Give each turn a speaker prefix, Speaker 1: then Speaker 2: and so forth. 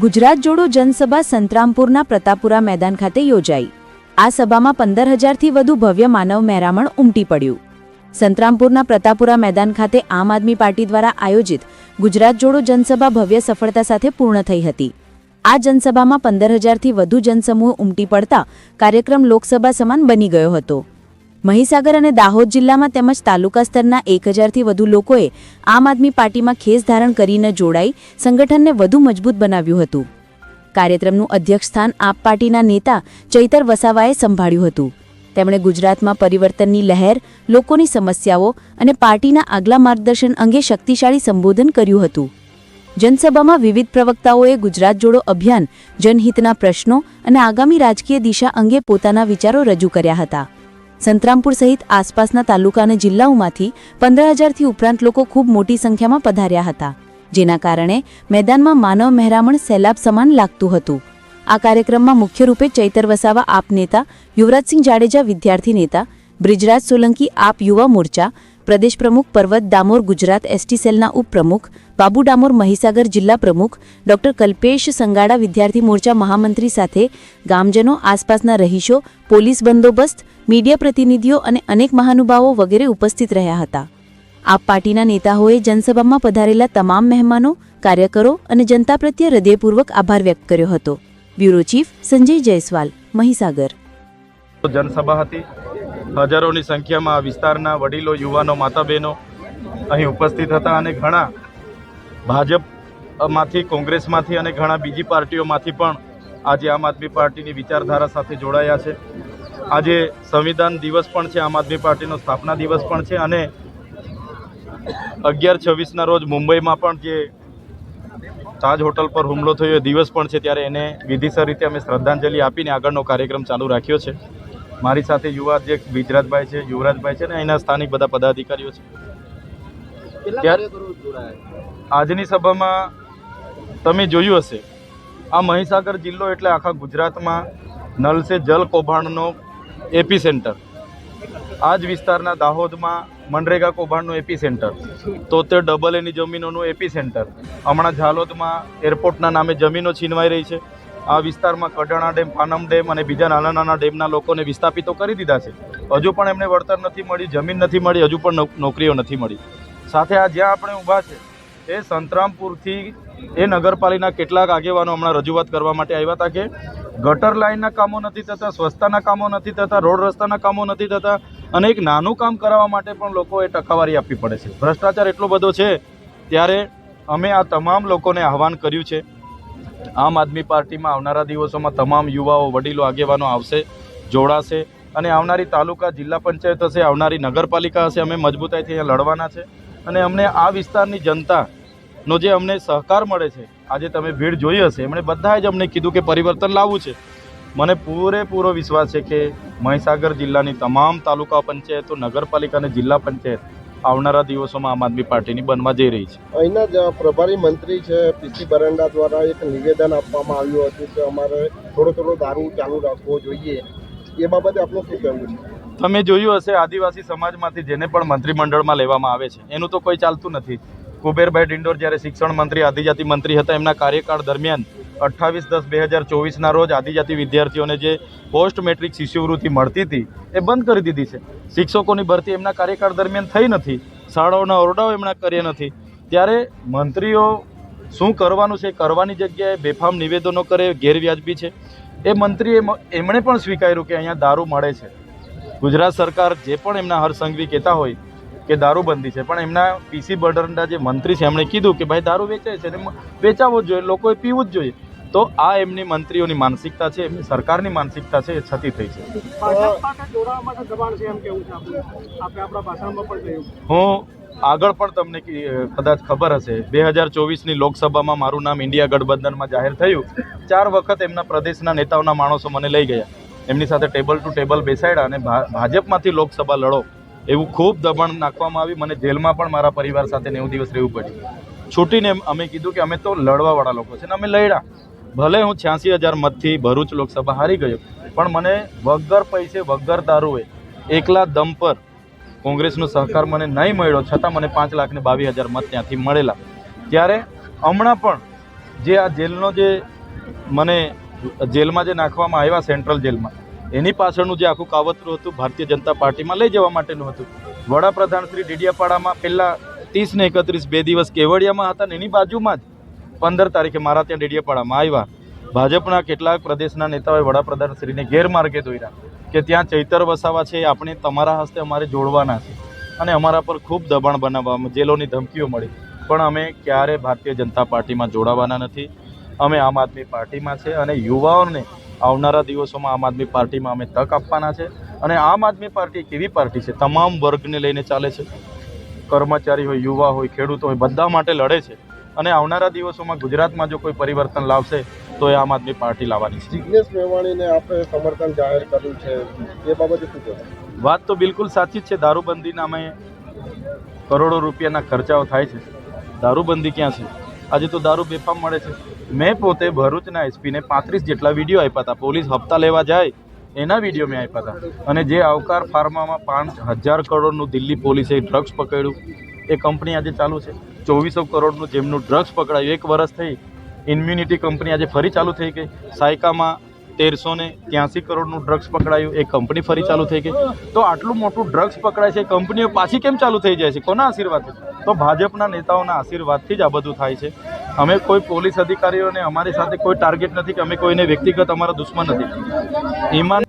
Speaker 1: ગુજરાત જોડો જનસભા સંતરામપુરના પ્રતાપુરા મેદાન ખાતે યોજાઈ. આ સભામાં પંદર હજારથી વધુ ભવ્ય માનવ મહેરામણ ઉમટી પડ્યું. સંતરામપુરના પ્રતાપુરા મેદાન ખાતે આમ આદમી પાર્ટી દ્વારા આયોજિત ગુજરાત જોડો જનસભા ભવ્ય સફળતા સાથે પૂર્ણ થઈ હતી. આ જનસભામાં પંદર હજારથી વધુ જનસમૂહ ઉમટી પડતા કાર્યક્રમ લોકસભા સમાન બની ગયો હતો. મહીસાગર અને દાહોદ જિલ્લામાં તેમજ તાલુકા સ્તરના એક હજારથી વધુ લોકોએ આમ આદમી પાર્ટીમાં ખેસ ધારણ કરીને જોડાઈ સંગઠનને વધુ મજબૂત બનાવ્યું હતું. કાર્યક્રમનું અધ્યક્ષસ્થાન આપ પાર્ટીના નેતા ચૈતર વસાવાએ સંભાળ્યું હતું. તેમણે ગુજરાતમાં પરિવર્તનની લહેર, લોકોની સમસ્યાઓ અને પાર્ટીના આગલા માર્ગદર્શન અંગે શક્તિશાળી સંબોધન કર્યું હતું. જનસભામાં વિવિધ પ્રવક્તાઓએ ગુજરાત જોડો અભિયાન, જનહિતના પ્રશ્નો અને આગામી રાજકીય દિશા અંગે પોતાના વિચારો રજૂ કર્યા હતા. સંતરામપુર સહિત આસપાસના તાલુકા અને જિલ્લાઓમાંથી પંદર હજારથી ઉપરાંત લોકો ખૂબ મોટી સંખ્યામાં પધાર્યા હતા, જેના કારણે મેદાનમાં માનવ મહેરામણ સૈલાબ સમાન લાગતું હતું. આ કાર્યક્રમમાં મુખ્ય રૂપે ચૈતર વસાવા આપ નેતા, યુવરાજસિંહ જાડેજા વિદ્યાર્થી નેતા, બ્રિજરાજ સોલંકી આપ યુવા મોરચા પ્રદેશ પ્રમુખ પર્વત ડામોર ગુજરાત એસટી સેલના ઉપપ્રમુખ, બાબુ ડામોર મહીસાગર જિલ્લા પ્રમુખ, ડોક્ટર કલ્પેશ સંગાડા વિદ્યાર્થી મોરચા મહામંત્રી સાથે ગામજનો, આસપાસના રહીશો, પોલીસ બંદોબસ્ત, મીડિયા પ્રતિનિધિઓ અને અનેક મહાનુભાવો વગેરે ઉપસ્થિત રહ્યા હતા. આપ પાર્ટીના નેતાઓએ જનસભામાં પધારેલા તમામ મહેમાનો, કાર્યકરો અને જનતા પ્રત્યે હૃદયપૂર્વક આભાર વ્યક્ત કર્યો હતો. Bureau chief Sanjay Jaiswal, Mahisagar.
Speaker 2: જનસભા હતી. હજારોની સંખ્યામાં આ વિસ્તારના વડીલો, યુવાનો માતા બહેનો અહીં ઉપસ્થિત હતા અને ઘણા ભાજપમાંથી, કોંગ્રેસમાંથી અને ઘણા બીજી પાર્ટીઓમાંથી પણ આજે આમ આદમી પાર્ટીની વિચારધારા સાથે જોડાયા છે. આજે સંવિધાન દિવસ પણ છે, આમ આદમી પાર્ટીનો સ્થાપના દિવસ પણ છે અને અગિયાર છવ્વીસના રોજ મુંબઈમાં પણ જે તાજ હોટલ પર હુમલો થયો દિવસ પણ છે, ત્યારે એને વિધિસર રીતે અમે શ્રદ્ધાંજલિ આપીને આગળનો કાર્યક્રમ ચાલુ રાખ્યો છે. મારી સાથે યુવા જે વિજરાજભાઈ છે યુવરાજભાઈ છે ને અહીંના સ્થાનિક બધા પદાધિકારીઓ છે. આજની સભામાં તમે જોયું હશે આ મહીસાગર જિલ્લો એટલે આખા ગુજરાતમાં નલ સે જલ કૌભાંડનો એપી સેન્ટર આ જ વિસ્તારના દાહોદમાં મનરેગા કૌભાંડનું એપી સેન્ટર તોતેર ડબલ એની જમીનોનું એપી સેન્ટર હમણાં ઝાલોદમાં એરપોર્ટના નામે જમીનો છીનવાઈ રહી છે. આ વિસ્તારમાં કડાણા ડેમ પાનમ ડેમ અને બીજા નાના નાના ડેમના લોકોને વિસ્થાપિતો કરી દીધા છે. હજુ પણ એમને વળતર નથી મળી, જમીન નથી મળી, હજુ પણ નોકરીઓ નથી મળી. સાથે આ જ્યાં આપણે ઊભા છે, એ સંતરામપુરથી એ નગરપાલિકાના કેટલાક આગેવાનો હમણાં રજૂઆત કરવા માટે આવ્યા હતા કે ગટર લાઇનના કામો નથી થતા, સ્વચ્છતાના કામો નથી થતા, રોડ રસ્તાના કામો નથી થતા અને એક નાનું કામ કરાવવા માટે પણ લોકોએ ટકાવારી આપવી પડે છે. ભ્રષ્ટાચાર એટલો બધો છે, ત્યારે અમે આ તમામ લોકોને આહવાન કર્યું છે આમ આદમી પાર્ટીમાં આવનારા દિવસોમાં તમામ યુવાઓ, વડીલો, આગેવાનો આવશે, જોડાશે અને આવનારી તાલુકા જિલ્લા પંચાયત હશે, આવનારી નગરપાલિકા હશે, અમે મજબૂતાઈથી અહીંયા લડવાના છે અને અમને આ વિસ્તારની જનતાનો જે અમને સહકાર મળે છે, આજે તમે ભીડ જોઈ હશે, એમણે બધાએ જ અમને કીધું કે પરિવર્તન લાવવું છે. મને પૂરેપૂરો વિશ્વાસ છે કે મહીસાગર જિલ્લાની તમામ તાલુકા પંચાયતો, નગરપાલિકા અને જિલ્લા પંચાયત આવનારા દિવસોમાં આમ આદમી પાર્ટીની બનવા જઈ રહી છે.
Speaker 3: અહીંના જ પ્રભારી મંત્રી છે પીસી બરંડા દ્વારા એક નિવેદન આપવામાં આવ્યું હતું કે અમારે થોડો થોડો દારૂ ચાલુ રાખવો જોઈએ. એ બાબતે આપનું શું કહેવું છે?
Speaker 2: તમે જોયું હશે આદિવાસી સમાજમાંથી જેને પણ મંત્રીમંડળમાં લેવામાં આવે છે એનું તો કોઈ ચાલતું નથી. કુબેરભાઈ ડિંડોર જ્યારે શિક્ષણ મંત્રી, આદિજાતિ મંત્રી હતા, એમના કાર્યકાળ દરમિયાન અઠ્ઠાવીસ દસ બે હજાર ચોવીસના રોજ આદિજાતિ વિદ્યાર્થીઓને જે પોસ્ટ મેટ્રિક શિષ્યવૃત્તિ મળતી હતી, એ બંધ કરી દીધી છે. શિક્ષકોની ભરતી એમના કાર્યકાળ દરમિયાન થઈ નથી, શાળાઓના ઓરડાઓ એમના કર્યા નથી. ત્યારે મંત્રીઓ શું કરવાનું છે, કરવાની જગ્યાએ બેફામ નિવેદનો કરે, ગેરવ્યાજબી છે, એ મંત્રીએ એમણે પણ સ્વીકાર્યું કે અહીંયા દારૂ મળે છે. ગુજરાત સરકાર જે પણ એમના હરસંઘવી કહેતા હોય કે દારૂબંધી છે. પણ એમના પીસી બર્ડરના જે મંત્રી છે એમણે કીધું કે ભાઈ દારૂ વેચાય છે ને મ- વેચાવવો જ જોઈએ લોકોએ પીવું જ જોઈએ. તો આ એમની મંત્રીઓની માનસિકતા છે એમની સરકારની માનસિકતા છે એ છતી થઈ છે. હું આગળ પણ તમને કદાચ ખબર હશે. બે હજાર ચોવીસની લોકસભામાં મારું નામ ઇન્ડિયા ગઠબંધનમાં જાહેર થયું. ચાર વખત એમના પ્રદેશના નેતાઓના માણસો મને લઈ ગયા. એમની સાથે ટેબલ ટુ ટેબલ બેસાડ્યા અને ભાજપમાંથી લોકસભા લડો. એવું ખૂબ દબાણ નાખવામાં આવી. મને જેલમાં પણ મારા પરિવાર સાથે નેવું દિવસ રહેવું પડ્યું. છૂટીને અમે કીધું કે અમે તો લડવાવાળા લોકો છે ને અમે લડ્યા. ભલે હું છ્યાસી હજાર મતથી ભરૂચ લોકસભા હારી ગયો, પણ મને વગર પૈસે, વગર દારૂએ એકલા દમ પર કોંગ્રેસનો સહકાર મને નહીં મળ્યો, છતાં મને પાંચ લાખને બાવીસ હજાર મત ત્યાંથી મળેલા. ત્યારે હમણાં પણ જે આ જેલનો જે મને જેલમાં જે નાખવામાં આવ્યા, સેન્ટ્રલ જેલમાં એની પાછળનું જે આખું કાવતરું હતું, ભારતીય જનતા પાર્ટીમાં લઈ જવા માટેનું હતું. વડાપ્રધાન શ્રી ડેડિયાપાડામાં પહેલાં ત્રીસ ને એકત્રીસ બે દિવસ કેવડિયામાં હતા ને એની બાજુમાં જ પંદર તારીખે મારા ત્યાં ડેડિયાપાડામાં આવ્યા. ભાજપના કેટલાક પ્રદેશના નેતાઓએ વડાપ્રધાન શ્રીને ગેરમાર્ગે દોર્યા કે ત્યાં ચૈતર વસાવા છે, આપણે તમારા હસ્તે અમારે જોડવાના છે અને અમારા પર ખૂબ દબાણ બનાવવામાં, જેલોની ધમકીઓ મળી. પણ અમે ક્યારે ભારતીય જનતા પાર્ટીમાં જોડાવાના નથી. અમે આમ આદમી પાર્ટીમાં છે અને યુવાઓને આવનારા દિવસોમાં આમ આદમી પાર્ટીમાં અમે તક આપવાના છે. અને આમ આદમી પાર્ટી એક એવી પાર્ટી છે? તમામ વર્ગને લઈને ચાલે છે. કર્મચારી હોય યુવા હોય ખેડૂતો હોય બધા માટે લડે છે. અને આવનારા દિવસોમાં ગુજરાતમાં જો કોઈ પરિવર્તન લાવશે તો એ આમ આદમી પાર્ટી લાવવાની છે.
Speaker 3: જિજ્ઞેશ મેવાણીને આપણે સમર્થન જાહેર કર્યું છે. એ બાબતે શું કહેવાય
Speaker 2: વાત તો બિલકુલ સાચી જ છે. દારૂબંધીના અમે કરોડો રૂપિયાના ખર્ચાઓ થાય છે. દારૂબંધી ક્યાં છે? આજે તો દારૂ બેફામ મળે છે. મેં પોતે ભરૂચના એસપીને પાંત્રીસ જેટલા વીડિયો આપ્યા હતા. પોલીસ હપ્તા લેવા જાય એના વીડિયો મેં આપ્યા હતા. અને જે આવકાર ફાર્મામાં પાંચ હજાર કરોડનું દિલ્હી પોલીસે ડ્રગ્સ પકડ્યું, એ કંપની આજે ચાલુ છે. ચોવીસો કરોડનું જેમનું ડ્રગ્સ પકડાયું, એક વર્ષ થઈ, ઇમ્યુનિટી કંપની આજે ફરી ચાલુ થઈ ગઈ. સાયકામાં તેરસો ને ત્યાંસી કરોડનું ડ્રગ્સ પકડાયું એ કંપની ફરી ચાલુ થઈ ગઈ. તો આટલું મોટું ડ્રગ્સ પકડાય છે કંપનીઓ પાછી કેમ ચાલુ થઈ જાય છે? કોના આશીર્વાદથી તો ભાજપના નેતાઓના આશીર્વાદથી જ આ બધું થાય છે. અમે કોઈ પોલીસ અધિકારીઓને અમારી સાથે કોઈ ટાર્ગેટ નથી કે અમે કોઈને વ્યક્તિગત અમારા દુશ્મન નથી. ઈમાન